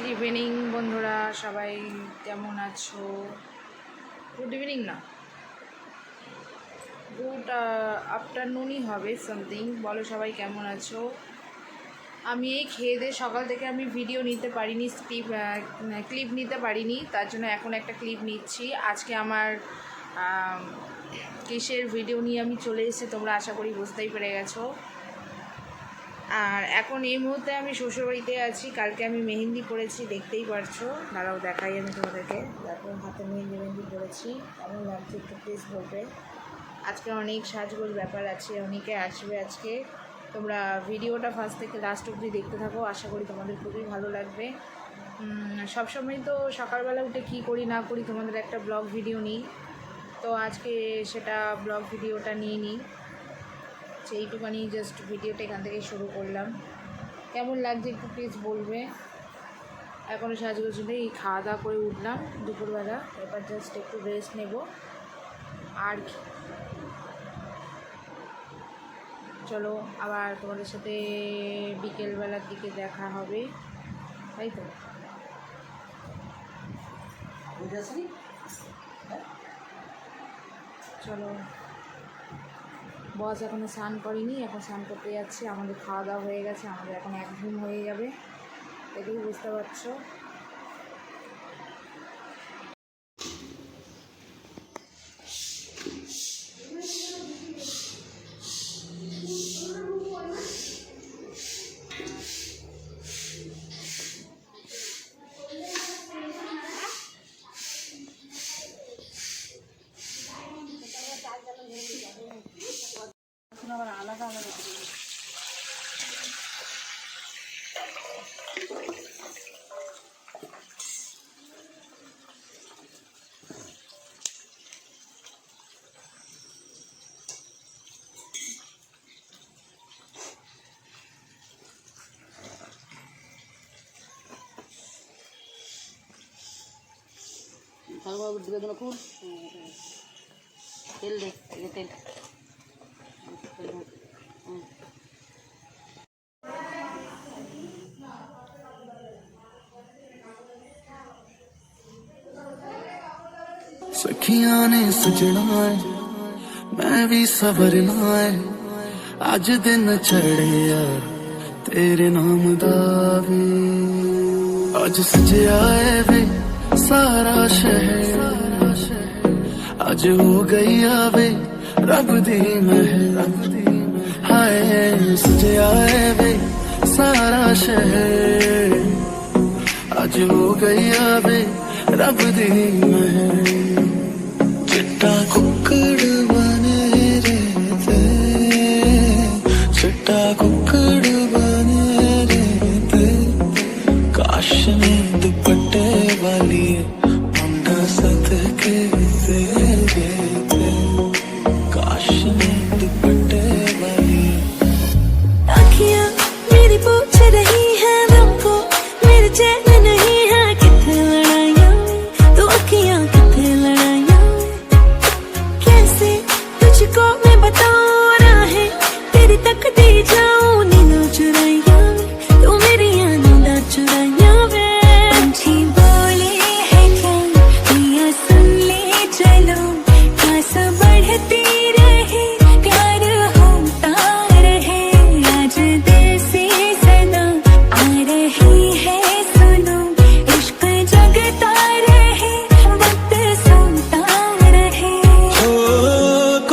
Evening বন্ধুরা সবাই কেমন আছো? গুড ইভিনিং না। গুড আফটারনুনই হবে সামথিং বলো সবাই কেমন আছো? আমি এই খেয়ে দিয়ে সকাল থেকে আমি ভিডিও নিতে পারিনি ক্লিপ ক্লিপ নিতে পারিনি তার জন্য এখন একটা ক্লিপ নিচ্ছি। আজকে আমার আম, কিসের ভিডিও নিয়ে আমি চলে এসেছি তোমরা আশা করি বুঝতেই পেরে গেছো। আর এখন এই মুহূর্তে আমি শ্বশুরবাড়িতে আছি। কালকে আমি মেহেন্দি পরেছি, দেখতেই পারছ। দাঁড়াও, দেখাই আমি তোমাদেরকে। দেখো, হাতে মেহেন্দি মেহেন্দি পরেছি। কেমন লাগছে একটু প্লিজ বলবে। আজকে অনেক সাজগোজ ব্যাপার আছে, অনেকে আসবে আজকে। তোমরা ভিডিওটা ফার্স্ট থেকে লাস্ট অবধি দেখতে থাকো। আশা করি তোমাদের খুবই ভালো লাগবে। সবসময় তো সকালবেলা উঠে কী করি না করি তোমাদের একটা ব্লগ ভিডিও নিই। তো আজকে সেটা ব্লগ ভিডিওটা নিয়ে নিই। সেইটুকানি জাস্ট ভিডিওটা এখান থেকে শুরু করলাম। কেমন লাগছে একটু প্লিজ বলবে? এখনও সাজগোজ নেই খাওয়া দাওয়া করে উঠলাম দুপুরবেলা এবার জাস্ট একটু রেস্ট নেব। আর কি? চলো আবার তোমাদের সাথে বিকেলবেলার দিকে দেখা হবে। তাই তো? চলো। বস এখনও স্নান করিনি, এখন স্নান করতে যাচ্ছে, আমাদের খাওয়া দাওয়া হয়ে গেছে, আমাদের এখন এক ঘুম হয়ে যাবে। এটুকু বুঝতে পারছ? ভালোভাবে দিবে দেবো খুব তেল দে এই যে তেল হুম। सखियां ने सजना है मैं भी सवरना है अज दिन चढ़े यार तेरे नाम दा वे अज सजया है वे सारा शहर। आज हो गई आवे, रब दी मह हाय सजे आए वे, सारा शहर। आज हो गई आवे, रब दी मह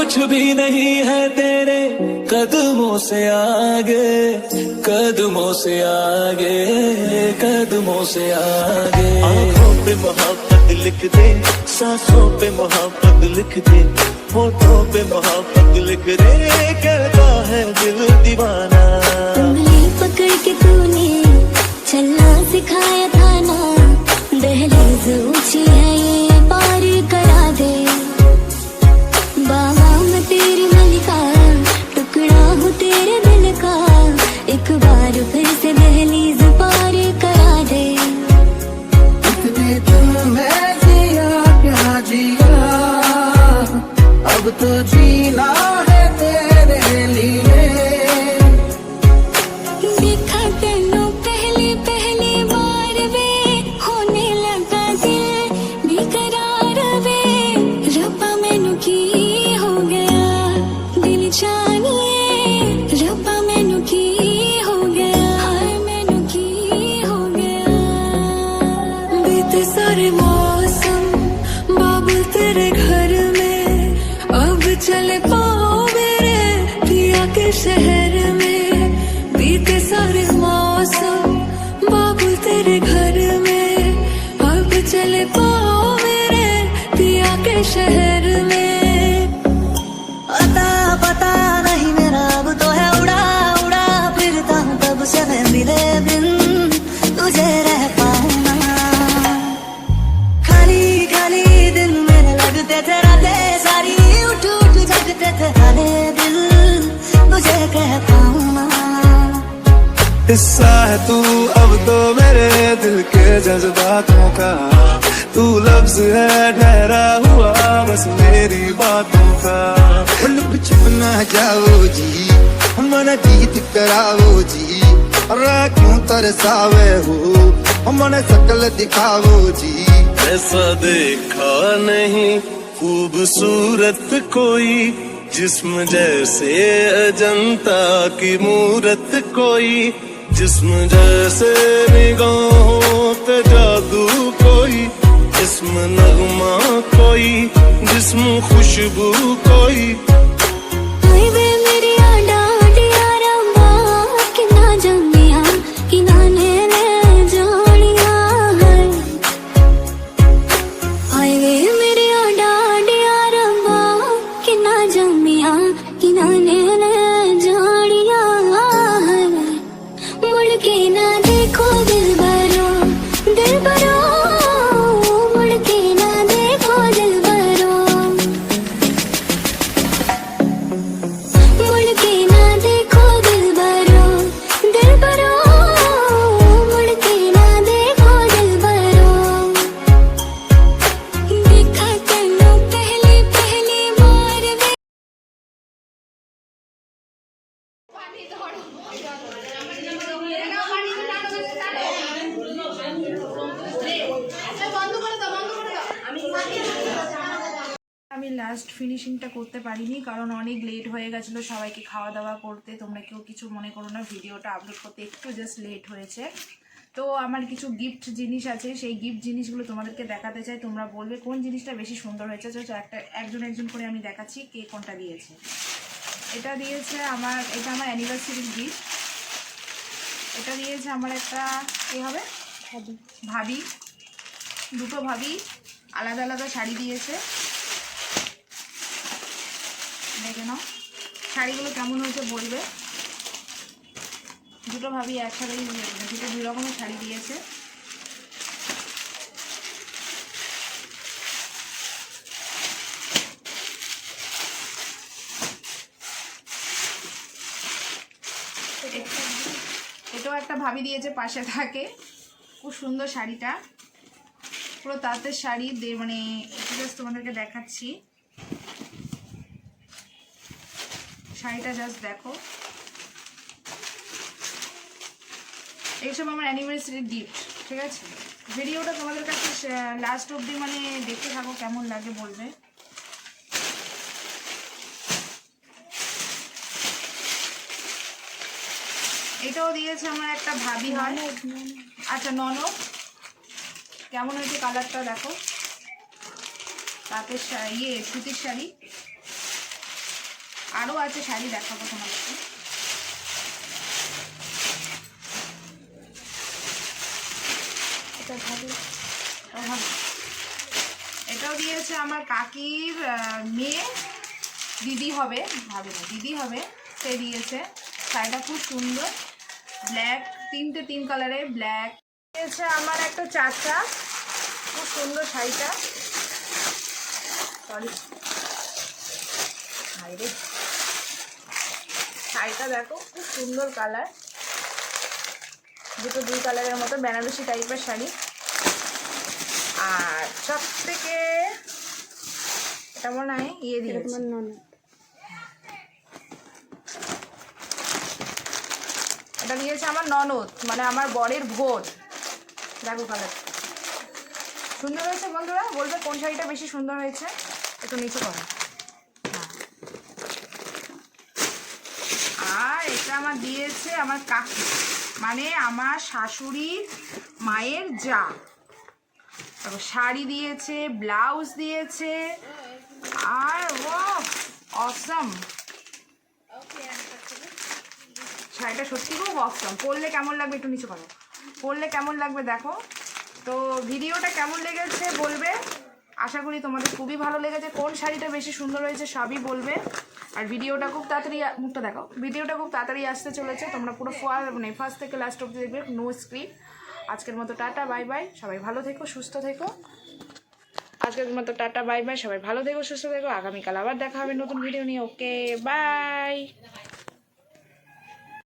कुछ भी नहीं है तेरे कदमों से आगे कदमों से आगे कदमों से आगे। आँखों पे मोहब्बत लिख दे सांसों पे मोहब्बत लिख दे होठों पे मोहब्बत लिख दे कहता है दिल दीवाना। the dream. से है के जज्बातों का। तू लफ्ज है ठहरा हुआ बस मेरी बातों का। लुक छुप ना जाओ जी मन जीत कराओ जी। अरे क्यों तरसावे हो मन सकल दिखाओ जी। ऐसा देखा नहीं खूबसूरत कोई जिस्म जैसे अजंता की मूरत कोई जिस्म जैसे निगाहों खुशबू कोई লাস্ট ফিনিশিংটা করতে পারিনি কারণ অনেক লেট হয়ে গেছিল সবাইকে খাওয়া দাওয়া করতে। তোমরা কেউ কিছু মনে করো না ভিডিওটা আপলোড করতে একটু জাস্ট লেট হয়েছে। তো আমার কিছু গিফট জিনিস আছে সেই গিফট জিনিসগুলো তোমাদেরকে দেখাতে চাই। তোমরা বলবে কোন জিনিসটা বেশি সুন্দর হয়েছে তো একটা একজন একজন করে আমি দেখাচ্ছি কে কোনটা দিয়েছে। এটা দিয়েছে আমার এটা আমার অ্যানিভার্সারির গিফট এটা দিয়েছে আমার একটা কে হবে? ভাবি। দুটো ভাবি আলাদা আলাদা শাড়ি দিয়েছে। দেখে নাও। শাড়িগুলো কেমন হয়েছে বলবে? দুটো ভাবি একসাথেই দুটো দুই রকমের শাড়ি দিয়েছে। এটাও একটা ভাবি দিয়েছে পাশে থাকে। খুব সুন্দর শাড়িটা। পুরো তাঁতের শাড়ি মানে একটু তোমাদেরকে দেখাচ্ছি। শাড়িটা জাস্ট দেখো। এইসব আমার অ্যানিভার্সারি গিফট ঠিক আছে? ভিডিওটা তোমাদের কাছে লাস্ট অবধি মানে দেখতে থাকো কেমন লাগে বলবে। এটাও দিয়েছে আমার একটা ভাবি হয়। আচ্ছা ননদ, কেমন হয়েছে কালারটা দেখো? শা- ইয়ে সুতির শাড়ি। আরও আছে শাড়ি দেখাবো তোমাদেরকে। এটা ভাবি। এটাও দিয়েছে আমার কাকির মেয়ে। দিদি হবে ভাবে না দিদি হবে। সে দিয়েছে। শাড়িটা খুব সুন্দর। ব্ল্যাক তিনটে তিন কালারের ব্ল্যাক দিয়েছে আমার একটা চাচা। খুব সুন্দর শাড়িটা। সরি শাড়িটা দেখো খুব সুন্দর কালার দুটো দুই কালারের মতো বেনারসি টাইপের শাড়ি। আর সব থেকে এটা মনে হয় ইয়ে দিয়েছে। এটা দিয়েছে আমার ননদ মানে আমার বরের ভোট দেখো কালার সুন্দর হয়েছে বন্ধুরা বলবে কোন শাড়িটা বেশি সুন্দর হয়েছে একটু নিচে করো হ্যাঁ। আর এটা আমার দিয়েছে আমার কাকি মানে আমার শাশুড়ির মায়ের যা। তারপর শাড়ি দিয়েছে, ব্লাউজ দিয়েছে, আর ও অসম শাড়িটা সত্যি খুব অসম পরলে কেমন লাগবে একটু নিচে করো। পরলে কেমন লাগবে দেখো। তো ভিডিওটা কেমন লেগেছে বলবে? আশা করি তোমাদের খুবই ভালো লেগেছে। কোন শাড়িটা বেশি সুন্দর হয়েছে সবই বলবে। আর ভিডিওটা খুব তাড়াতাড়ি মুখটা দেখো ভিডিওটা খুব তাড়াতাড়ি আসতে চলেছে। তোমরা পুরো ফার- মানে ফার্স্ট থেকে লাস্ট অব্দি দেখবে নো স্ক্রিপ্ট আজকের মতো টাটা বাই বাই সবাই ভালো থেকো, সুস্থ থেকো। আজকের মতো টাটা বাই বাই সবাই ভালো থেকো, সুস্থ থেকো। আগামীকাল আবার দেখা হবে নতুন ভিডিও নিয়ে। Okay bye